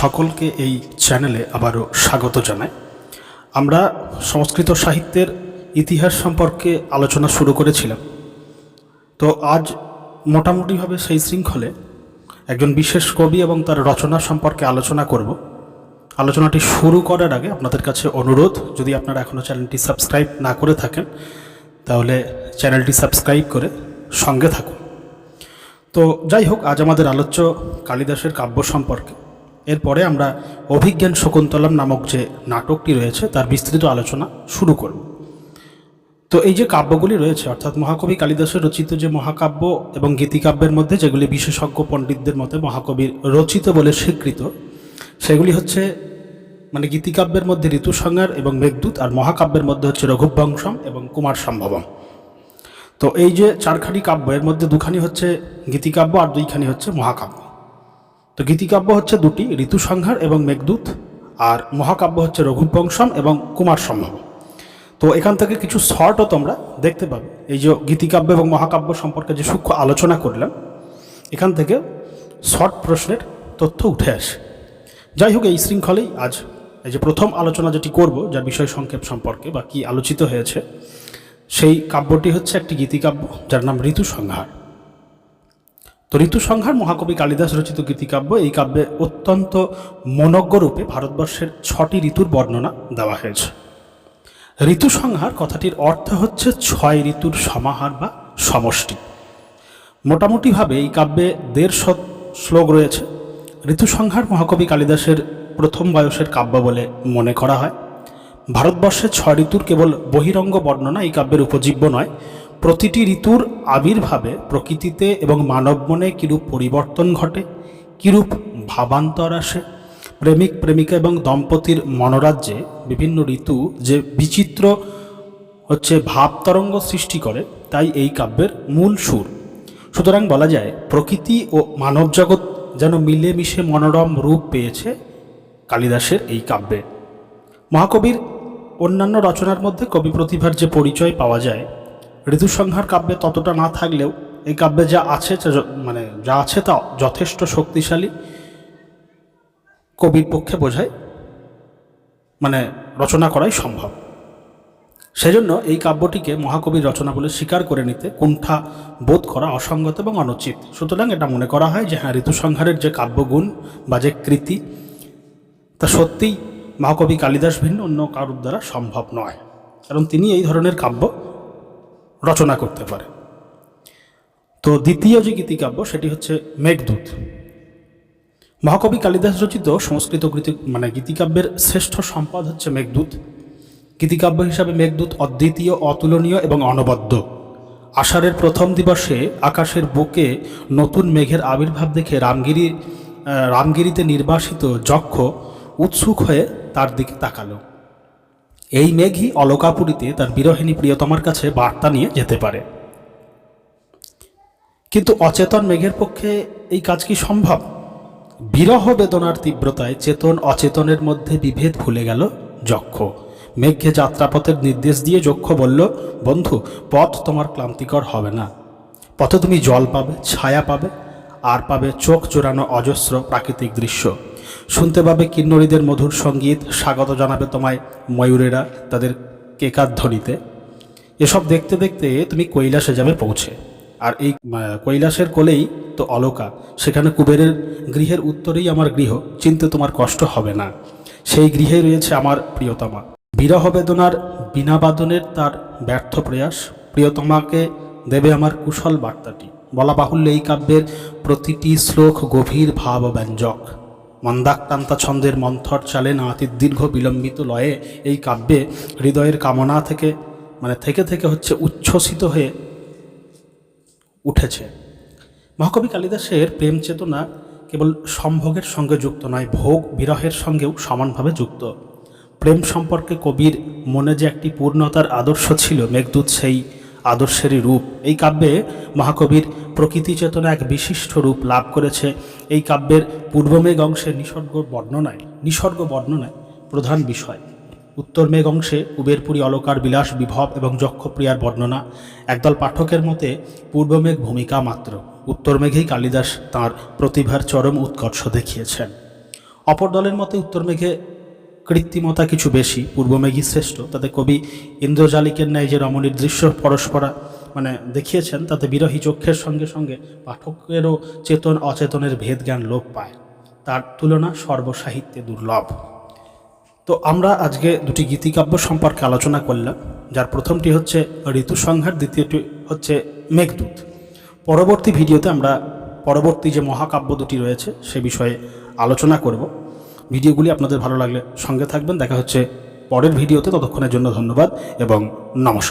সকলকে এই চ্যানেলে আবারও স্বাগত জানাই। আমরা সংস্কৃত সাহিত্যের ইতিহাস সম্পর্কে আলোচনা শুরু করেছিলাম। তো আজ মোটামুটিভাবে সেই শৃঙ্খলে একজন বিশেষ কবি এবং তার রচনা সম্পর্কে আলোচনা করব। আলোচনাটি শুরু করার আগে আপনাদের কাছে অনুরোধ, যদি আপনারা এখনও চ্যানেলটি সাবস্ক্রাইব না করে থাকেন, তাহলে চ্যানেলটি সাবস্ক্রাইব করে সঙ্গে থাকুন। তো যাই হোক, আজ আমাদের আলোচ্য কালিদাসের কাব্য সম্পর্কে। এরপরে আমরা অভিজ্ঞান শকুন্তলম নামক যে নাটকটি রয়েছে, তার বিস্তৃত আলোচনা শুরু করব। তো এই যে কাব্যগুলি রয়েছে, অর্থাৎ মহাকবি কালিদাসের রচিত যে মহাকাব্য এবং গীতিকাব্যের মধ্যে যেগুলি বিশেষজ্ঞ পণ্ডিতদের মতে মহাকবির রচিত বলে স্বীকৃত, সেগুলি হচ্ছে মানে গীতিকাব্যের মধ্যে ঋতুসংহার এবং মেঘদূত, আর মহাকাব্যের মধ্যে হচ্ছে রঘুবংশম এবং কুমার সম্ভবম। তো এই যে চারখানি কাব্য, এর মধ্যে দুখানি হচ্ছে গীতিকাব্য আর দুইখানি হচ্ছে মহাকাব্য। তো গীতিকাব্য হচ্ছে দুটি, ঋতুসংহার এবং মেঘদূত, আর মহাকাব্য হচ্ছে রঘুবংশম এবং কুমার সম্ভব তো এখান থেকে কিছু শর্টও তোমরা দেখতে পাবে। এই যে গীতিকাব্য এবং মহাকাব্য সম্পর্কে যে সূক্ষ্ম আলোচনা করলাম, এখান থেকে শর্ট প্রশ্নের তথ্য উঠে আসে। যাই হোক, এই শৃঙ্খলেই আজ এই যে প্রথম আলোচনা যেটি করব, যার বিষয় সংক্ষেপ সম্পর্কে বা কি আলোচিত হয়েছে, সেই কাব্যটি হচ্ছে একটি গীতিকাব্য, যার নাম ঋতুসংহার। তো ঋতুসংহার মহাকবি কালিদাস রচিত গীতিকাব্য এই কাব্যে অত্যন্ত মনজ্ঞ রূপে ভারতবর্ষের ছটি ঋতুর বর্ণনা দেওয়া হয়েছে। ঋতুসংহার কথাটির অর্থ হচ্ছে ছয় ঋতুর সমাহার বা সমষ্টি। মোটামুটিভাবে এই কাব্যে দেড় শত শ্লোক রয়েছে। ঋতুসংহার মহাকবি কালিদাসের প্রথম বয়সের কাব্য বলে মনে করা হয়। ভারতবর্ষের ছয় ঋতুর কেবল বহিরঙ্গ বর্ণনা এই কাব্যের উপজীব্য নয় প্রতিটি ঋতুর আবির্ভাবে প্রকৃতিতে এবং মানব মনে কীরূপ পরিবর্তন ঘটে, কীরূপ ভাবান্তর আসে। প্রেমিক প্রেমিকা এবং দম্পতির মনোরাজ্যে বিভিন্ন ঋতু যে বিচিত্র হচ্ছে ভাবতরঙ্গ সৃষ্টি করে, তাই এই কাব্যের মূল সুর। সুতরাং বলা যায়, প্রকৃতি ও মানব জগৎ যেন মিলেমিশে মনোরম রূপ পেয়েছে কালিদাসের এই কাব্যে। মহাকবির অন্যান্য রচনার মধ্যে কবি প্রতিভার যে পরিচয় পাওয়া যায় ঋতুসংহার কাব্যে ততটা না থাকলেও এই কাব্যে যা আছে মানে যা আছে তা যথেষ্ট শক্তিশালী কবির পক্ষে বোঝায় মানে রচনা করাই সম্ভব। সেজন্য এই কাব্যটিকে মহাকবির রচনা বলে স্বীকার করে নিতে কুণ্ঠা বোধ করা অসঙ্গত এবং অনুচিত। সুতরাং এটা মনে করা হয় যে হ্যাঁ ঋতুসংহারের যে কাব্যগুণ বা যে কৃতি, তা সত্যিই মহাকবি কালিদাস ভিন্ন, অন্য কারোর দ্বারা সম্ভব নয়। কারণ তিনি এই ধরনের কাব্য রচনা করতে পারে। তো দ্বিতীয় যে গীতিকাব্য, সেটি হচ্ছে মেঘদূত। মহাকবি কালিদাস রচিত সংস্কৃত গীতি মানে গীতিকাব্যের শ্রেষ্ঠ সম্পদ হচ্ছে মেঘদূত। গীতিকাব্য হিসাবে মেঘদূত অদ্বিতীয়, অতুলনীয় এবং অনবদ্য। আষাঢ়ের প্রথম দিবসে আকাশের বুকে নতুন মেঘের আবির্ভাব দেখে রামগিরি রামগিরিতে নির্বাসিত যক্ষ উৎসুক হয়ে তার দিকে তাকালো। এই মেঘই অলকাপুরীতে তার বিরহিণী প্রিয়তমার কাছে বার্তা নিয়ে যেতে পারে। কিন্তু অচেতন মেঘের পক্ষে এই কাজ কি সম্ভব? বিরহ বেদনার তীব্রতায় চেতন অচেতনের মধ্যে বিভেদ ভুলে গেল যক্ষ। মেঘকে যাত্রাপথের নির্দেশ দিয়ে যক্ষ বলল, বন্ধু, পথ তোমার ক্লান্তিকর হবে না। পথে তুমি জল পাবে, ছায়া পাবে, আর পাবে চোখ জোড়ানো অজস্র প্রাকৃতিক দৃশ্য। শুনতে পাবে কিন্নরীদের মধুর সংগীত। স্বাগত জানাবে তোমায় ময়ূরেরা তাদের কেকার ধ্বনিতে। এসব দেখতে দেখতে তুমি কৈলাসে যাবে পৌঁছে। আর এই কৈলাসের কোলেই তো অলকা। সেখানে কুবেরের গৃহের উত্তরেই আমার গৃহ। চিনতে তোমার কষ্ট হবে না। সেই গৃহে রয়েছে আমার প্রিয়তমা। বিরহ বেদনার বিনা বাদনের তার ব্যর্থ প্রয়াস। প্রিয়তমাকে দেবে আমার কুশল বার্তাটি। বলা বাহুল্য এই কাব্যের প্রতিটি শ্লোক গভীর ভাব ব্যঞ্জক মন্দাক্রান্তা ছন্দের মন্থর চালে নাতির দীর্ঘ বিলম্বিত লয়ে এই কাব্যে হৃদয়ের কামনা থেকে মানে থেকে থেকে হচ্ছে উচ্ছ্বসিত হয়ে উঠেছে। মহাকবি কালিদাসের প্রেম চেতনা কেবল সম্ভোগের সঙ্গে যুক্ত নয়, ভোগ বিরহের সঙ্গেও সমানভাবে যুক্ত। প্রেম সম্পর্কে কবির মনে যে একটি পূর্ণতার আদর্শ ছিল, মেঘদূত সেই আদর্শেরই রূপ। এই কাব্যে মহাকবির প্রকৃতি চেতনা এক বিশিষ্ট রূপ লাভ করেছে। এই কাব্যের পূর্বমেঘ অংশে নিসর্গ বর্ণনায় নিসর্গ বর্ণনায় প্রধান বিষয়। উত্তর মেঘ অংশে কুবেরপুরী অলকার বিলাস বিভব এবং যক্ষপ্রিয়ার বর্ণনা। একদল পাঠকের মতে পূর্বমেঘ ভূমিকা মাত্র। উত্তর মেঘেই কালিদাস তাঁর প্রতিভার চরম উৎকর্ষ দেখিয়েছেন। অপর দলের মতে উত্তর মেঘে কৃত্রিমতা কিছু বেশি। পূর্ব মেঘই শ্রেষ্ঠ। তাতে কবি ইন্দ্রজালিকের ন্যায় যে রমণীর দৃশ্য পরস্পরা মানে দেখিয়েছেন, তাতে বিরহী চক্ষের সঙ্গে সঙ্গে পাঠকেরও চেতন, অচেতনের ভেদ জ্ঞান লোপ পায়। তার তুলনা সর্বসাহিত্যে দুর্লভ। তো আমরা আজকে দুটি গীতিকাব্য সম্পর্কে আলোচনা করলাম, যার প্রথমটি হচ্ছে ঋতুসংহার, দ্বিতীয়টি হচ্ছে মেঘদূত। পরবর্তী ভিডিওতে আমরা পরবর্তী যে মহাকাব্য দুটি রয়েছে, সে বিষয়ে আলোচনা করব। ভিডিওগুলি আপনাদের ভালো লাগলে সঙ্গে থাকবেন। দেখা হচ্ছে পরের ভিডিওতে। ততক্ষণের জন্য ধন্যবাদ এবং নমস্কার।